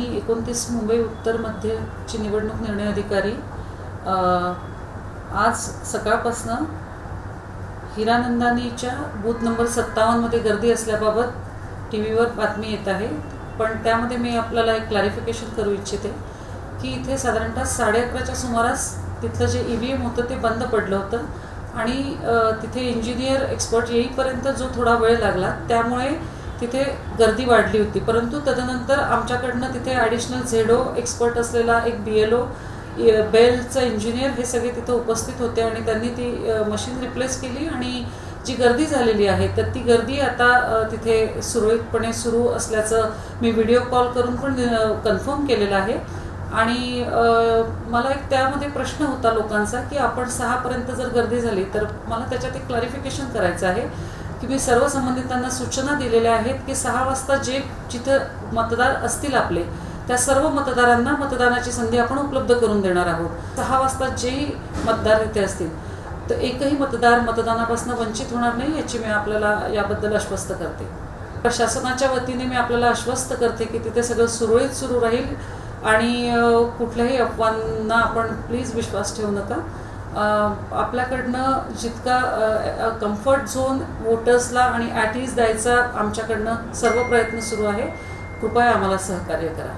मी एकोणतीस मुंबई उत्तर मध्यची निवडणूक निर्णय अधिकारी आज सकाळपासनं हिरानंदानीच्या बूथ नंबर सत्तावन्नमध्ये गर्दी असल्याबाबत टी व्हीवर बातमी येत आहे. पण त्यामध्ये मी आपल्याला एक क्लॅरिफिकेशन करू इच्छिते की इथे साधारणतः साडे अकराच्या सुमारास तिथलं जे ई व्ही एम होतं ते बंद पडलं होतं आणि तिथे इंजिनियर एक्सपर्ट येईपर्यंत जो थोडा वेळ लागला त्यामुळे तिथे गर्दी वाढली होती. परंतु तदनंतर आमच्याकडनं तिथे ॲडिशनल झेडो एक्सपर्ट असलेला एक बी एल ओ बेलचं इंजिनियर हे सगळे तिथे उपस्थित होते आणि त्यांनी ती मशीन रिप्लेस केली आणि जी गर्दी झालेली आहे तर ती गर्दी आता तिथे सुरळीतपणे सुरू असल्याचं मी व्हिडिओ कॉल करून पण कन्फर्म केलेलं आहे. आणि मला एक त्यामध्ये प्रश्न होता लोकांचा की आपण सहापर्यंत जर गर्दी झाली तर मला त्याच्यात एक क्लॅरिफिकेशन करायचं आहे. की मी सर्व संबंधितांना सूचना दिलेल्या आहेत की सहा वाजता जे जिथं मतदार असतील आपले त्या सर्व मतदारांना मतदानाची संधी आपण उपलब्ध करून देणार आहोत. सहा वाजता जेही मतदार तिथे असतील तर एकही मतदार मतदानापासून वंचित होणार नाही याची मी आपल्याला याबद्दल आश्वस्त करते. प्रशासनाच्या वतीने मी आपल्याला आश्वस्त करते की तिथे सगळं सुरळीत सुरू राहील आणि कुठल्याही अफवांना आपण प्लीज विश्वास ठेवू नका. आपल्याकडनं जितका कम्फर्ट झोन वोटर्सला आणि ॲट इज द्यायचा आमच्याकडनं सर्व प्रयत्न सुरू आहे. कृपया आम्हाला सहकार्य करा.